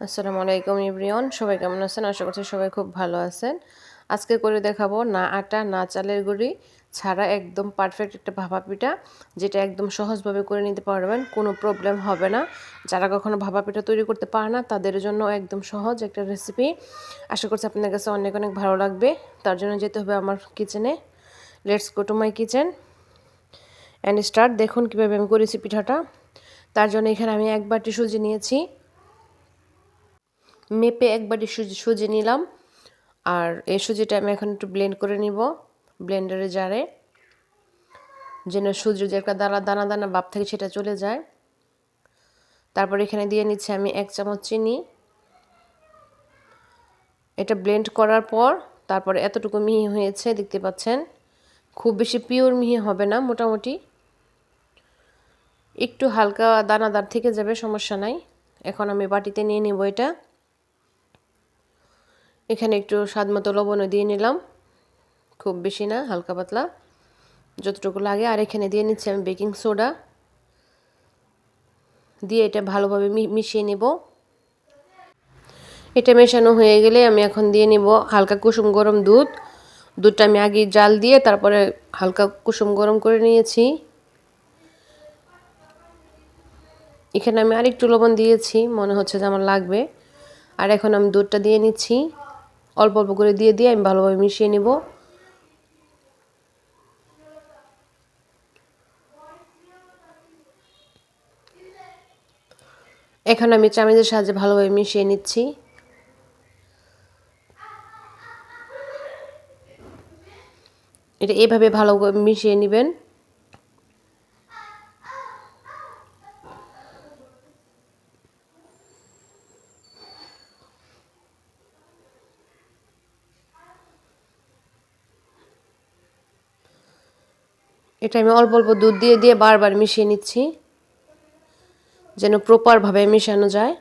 আসসালামু আলাইকুম ইব্রিয়ন, সবাই কেমন আছেন? আশা করছি সবাই খুব ভালো আছেন। আজকে করে দেখাবো না আটা, না চালের গুঁড়ি ছাড়া একদম পারফেক্ট একটা ভাপা পিঠা যেটা একদম সহজভাবে করে নিতে পারবেন, কোনো প্রবলেম হবে না। যারা কখনো ভাপা পিঠা তৈরি করতে পারে না, তাদের জন্য একদম সহজ একটা রেসিপি আশা করছি আপনাদের কাছে অনেক অনেক ভালো লাগবে। তার জন্য যেতে হবে আমার কিচেনে let's go to my kitchen and start দেখুন কীভাবে আমি করেছি পিঠাটা। তার জন্য এখানে আমি এক বাটি সুজি নিয়েছি। মেপে একবারই সুজি সুজি নিলাম। আর এই সুজিটা আমি এখন একটু ব্লেন্ড করে নিব ব্লেন্ডারে জারে। যেন সুজির যে একটা দানা দানা দানা বাপ থেকে সেটা চলে যায়। তারপর এখানে দিয়ে নিচ্ছি আমি এক চামচ চিনি। এটা ব্লেন্ড করার পর তারপরে এতটুকু মিহি হয়েছে, দেখতে পাচ্ছেন? খুব বেশি পিওর মিহি হবে না, মোটামুটি। একটু হালকা দানাদার থেকে যাবে, সমস্যা নাই। এখন আমি বাটিতে নিয়ে নিব এটা। এখানে একটু স্বাদ মতো লবণও দিয়ে নিলাম। খুব বেশি না, হালকা পাতলা। যতটুকু লাগে, আর এখানে দিয়ে নিচ্ছি আমি বেকিং সোডা। দিয়ে এটা ভালোভাবে মিশিয়ে নেব। এটা মেশানো হয়ে গেলে আমি এখন দিয়ে নিব হালকা কুসুম গরম দুধ। দুধটা আমি আগে জাল দিয়ে তারপরে হালকা কুসুম গরম করে নিয়েছি। এখানে আমি আরেকটু লবণ দিয়েছি, মনে হচ্ছে যে আমার লাগবে। আর এখন আমি দুধটা দিয়ে নিচ্ছি। অল্প অল্প করে দিয়ে দিয়ে আমি ভালোভাবে মিশিয়ে নেব। এখন আমি চামিচের সাহায্যে ভালোভাবে মিশিয়ে নিচ্ছি। এটা এভাবে ভালো মিশিয়ে নেবেন। এটা আমি অল্প অল্প দুধ দিয়ে দিয়ে বারবার মিশিয়ে নিচ্ছি, যেন প্রপারভাবে মেশানো যায়।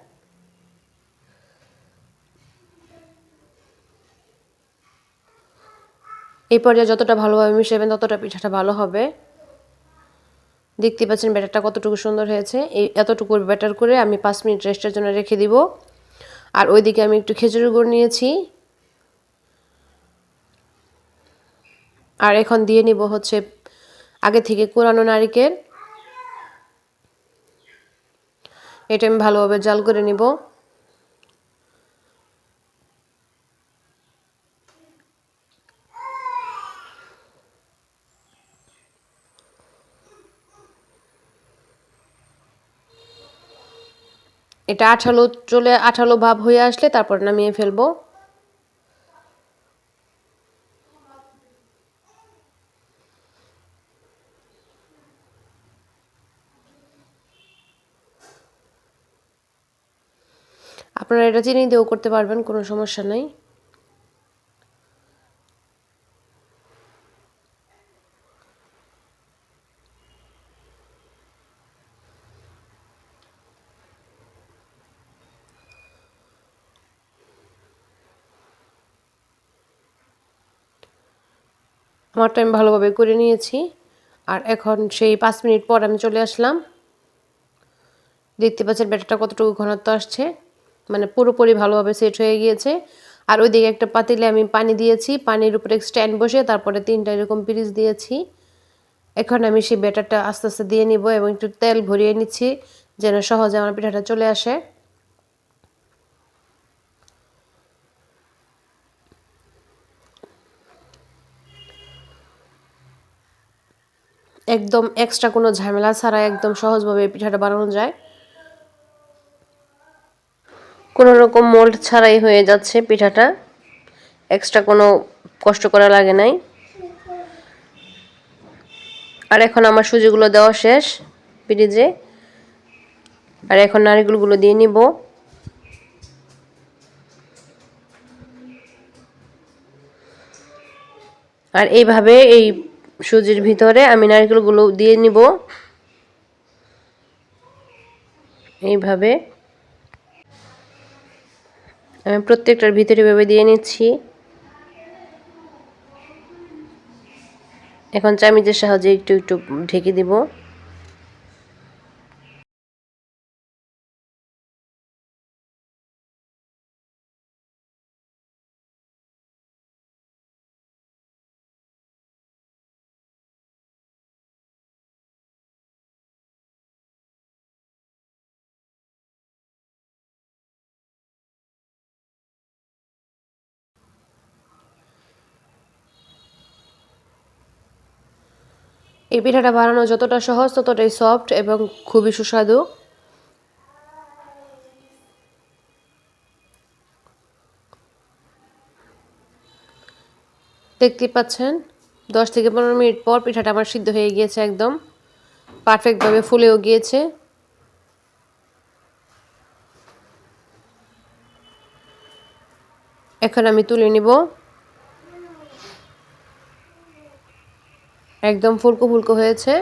এই পর্যায়ে যতটা ভালোভাবে মিশাবেন, ততটা পিঠাটা ভালো হবে। দেখতে পাচ্ছেন ব্যাটারটা কতটুকু সুন্দর হয়েছে। এই এতটুকু ব্যাটার করে আমি পাঁচ মিনিট রেস্টের জন্য রেখে দিব। আর ওইদিকে আমি একটু খেজুরের গুড় নিয়েছি। আর এখন দিয়ে নিব হচ্ছে আগে থেকে কোরানো নারিকেল এটা আমি ভালোভাবে জাল করে নিব। এটা আঠালো চলে আঠালো ভাব হয়ে আসলে তারপর নামিয়ে ফেলব। আপনারা এটা চিনি দিয়েও করতে পারবেন, কোনো সমস্যা নেই। আমারটা আমি ভালোভাবে করে নিয়েছি। আর এখন সেই পাঁচ মিনিট পর আমি চলে আসলাম। দেখতে পাচ্ছেন ব্যাটারটা কতটুকু ঘনত্ব আসছে। মানে পুরোপুরি ভালোভাবে সেট হয়ে গিয়েছে। আর ওইদিকে একটা পাতিলে আমি পানি দিয়েছি, পানির উপরে স্ট্যান্ড বসে তারপরে তিনটা এরকম পিরিচ দিয়েছি। এখন আমি সেই ব্যাটারটা আস্তে আস্তে দিয়ে নিব এবং একটু তেল ভরিয়ে নিচ্ছি যেন সহজে আমার পিঠাটা চলে আসে। একদম এক্সট্রা কোনো ঝামেলা ছাড়া একদম সহজভাবে পিঠাটা বানানো যায়। কোনো রকম মোল্ড ছাড়াই হয়ে যাচ্ছে পিঠাটা। এক্সট্রা কোনো কষ্ট করা লাগে নাই। আর এখন আমার সুজিগুলো দেওয়া শেষ ফ্রিজে আর এখন নারিকেলগুলো দিয়ে নিব। আর এইভাবে এই সুজির ভিতরে আমি নারকেলগুলো দিয়ে নিব। এইভাবে। আমি প্রত্যেকটার ভিতরে ভেবে দিয়ে নিচ্ছি। এখন চামিজের সাহায্যে একটু একটু ঢেকে দিব। এই পিঠাটা বানানো যতটা সহজ, ততটাই সফট এবং খুবই সুস্বাদু। দেখতে পাচ্ছেন, দশ থেকে পনেরো মিনিট পর পিঠাটা আমার সিদ্ধ হয়ে গিয়েছে একদম। পারফেক্টভাবে ফুলেও গিয়েছে। এখন আমি তুলে নিব। একদম ফুলকো ফুলকো হয়েছে।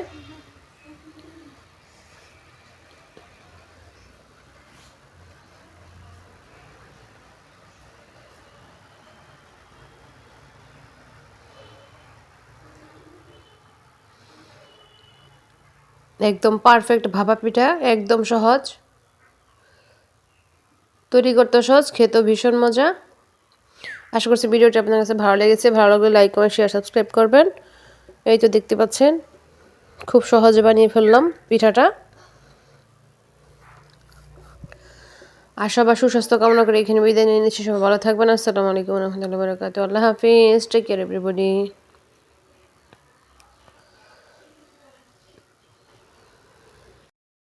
একদম পারফেক্ট ভাপা পিঠা একদম সহজ। তৈরি করতে সহজ, খেতেও ভীষণ মজা। আশা করছি ভিডিওটি আপনার কাছে ভালো লেগেছে। ভালো লাগলে লাইক কমেন্ট শেয়ার সাবস্ক্রাইব করবেন। এই তো দেখতে পাচ্ছেন, খুব সহজে বানিয়ে ফেললাম পিঠাটা। আশা বা সুস্বাস্থ্য কামনা করে এখানে বিদায় নিয়ে নিচ্ছি। সবাই ভালো থাকবেন। আসসালামু আলাইকুম রহমতুল্লাহ আল্লাহ হাফিজ। Take care everybody